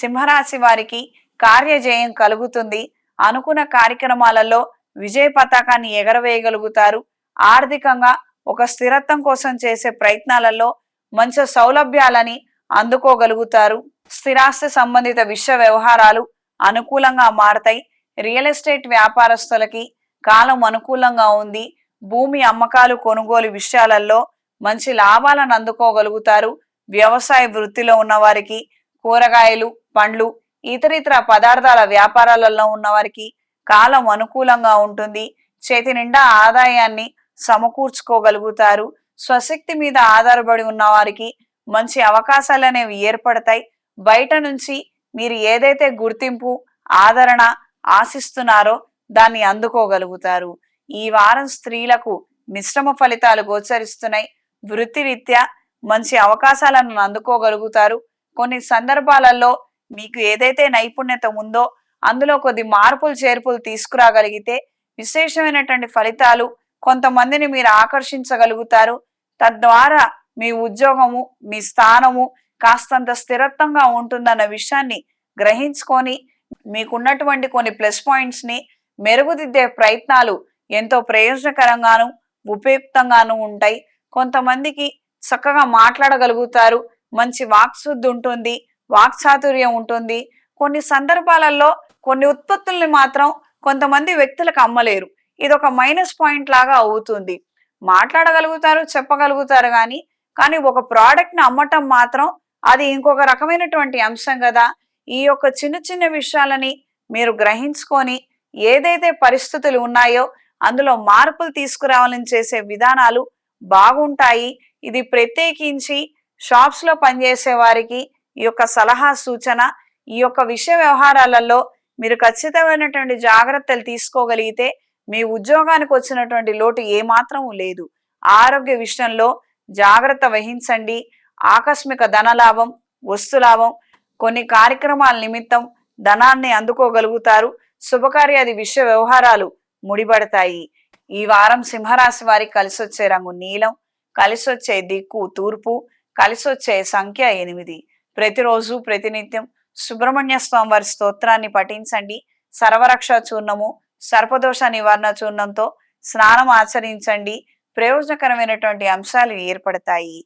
సింహరాశి వారికి కార్యజయం కలుగుతుంది. అనుకున్న కార్యక్రమాలలో విజయ పతాకాన్ని ఎగరవేయగలుగుతారు. ఆర్థికంగా ఒక స్థిరత్వం కోసం చేసే ప్రయత్నాలలో మంచి సౌలభ్యాలని అందుకోగలుగుతారు. స్థిరాస్తి సంబంధిత విషయ వ్యవహారాలు అనుకూలంగా మారతాయి. రియల్ ఎస్టేట్ వ్యాపారస్తులకి కాలం అనుకూలంగా ఉంది. భూమి అమ్మకాలు కొనుగోలు విషయాలలో మంచి లాభాలను అందుకోగలుగుతారు. వ్యవసాయ వృత్తిలో ఉన్న వారికి కూరగాయలు పండ్లు ఇతరితర పదార్థాల వ్యాపారాలలో ఉన్న వారికి కాలం అనుకూలంగా ఉంటుంది. చేతి నిండా ఆదాయాన్ని సమకూర్చుకోగలుగుతారు. స్వశక్తి మీద ఆధారపడి ఉన్న వారికి మంచి అవకాశాలు అనేవి ఏర్పడతాయి. బయట నుంచి మీరు ఏదైతే గుర్తింపు ఆదరణ ఆశిస్తున్నారో దాన్ని అందుకోగలుగుతారు. ఈ వారం స్త్రీలకు మిశ్రమ ఫలితాలు గోచరిస్తున్నాయి. వృత్తిరీత్యా మంచి అవకాశాలను అందుకోగలుగుతారు. కొన్ని సందర్భాలలో మీకు ఏదైతే నైపుణ్యత ఉందో అందులో కొద్ది మార్పులు చేర్పులు తీసుకురాగలిగితే విశేషమైనటువంటి ఫలితాలు కొంతమందిని మీరు ఆకర్షించగలుగుతారు. తద్వారా మీ ఉద్యోగము మీ స్థానము కాస్తంత స్థిరత్వంగా ఉంటుందన్న విషయాన్ని గ్రహించుకొని మీకున్నటువంటి కొన్ని ప్లస్ పాయింట్స్ని మెరుగుదిద్దే ప్రయత్నాలు ఎంతో ప్రయోజనకరంగాను ఉపయుక్తంగాను ఉంటాయి. కొంతమందికి చక్కగా మాట్లాడగలుగుతారు. మంచి వాక్శుద్ధి ఉంటుంది. వాక్చాతుర్యం ఉంటుంది. కొన్ని సందర్భాలలో కొన్ని ఉత్పత్తుల్ని మాత్రం కొంతమంది వ్యక్తులకు అమ్మలేరు. ఇది ఒక మైనస్ పాయింట్ లాగా అవుతుంది. మాట్లాడగలుగుతారు చెప్పగలుగుతారు కానీ కానీ ఒక ప్రోడక్ట్ని అమ్మటం మాత్రం అది ఇంకొక రకమైనటువంటి అంశం కదా ఈ యొక్క చిన్న చిన్న విషయాలని మీరు గ్రహించుకొని ఏదైతే పరిస్థితులు ఉన్నాయో అందులో మార్పులు తీసుకురావాలని చేసే విధానాలు బాగుంటాయి. ఇది ప్రత్యేకించి షాప్స్లో పనిచేసే వారికి ఈ యొక్క సలహా సూచన ఈ యొక్క విషయ వ్యవహారాలలో మీరు ఖచ్చితమైనటువంటి జాగ్రత్తలు తీసుకోగలిగితే మీ ఉద్యోగానికి వచ్చినటువంటి లోటు ఏమాత్రం లేదు. ఆరోగ్య విషయంలో జాగ్రత్త వహించండి. ఆకస్మిక ధనలాభం వస్తులాభం కొన్ని కార్యక్రమాల నిమిత్తం ధనాన్ని అందుకోగలుగుతారు. శుభకార్యాది విషయ వ్యవహారాలు ముడిపడతాయి. ఈ వారం సింహరాశి వారికి కలిసి వచ్చే రంగు నీలం కలిసి వచ్చే దిక్కు తూర్పు కలిసి వచ్చే సంఖ్య ఎనిమిది. ప్రతిరోజు ప్రతినిత్యం సుబ్రహ్మణ్య స్వామి వారి స్తోత్రాన్ని పఠించండి. సర్వరక్ష చూర్ణము సర్పదోష నివారణ చూర్ణంతో స్నానం ఆచరించండి. ప్రయోజనకరమైనటువంటి అంశాలు ఏర్పడతాయి.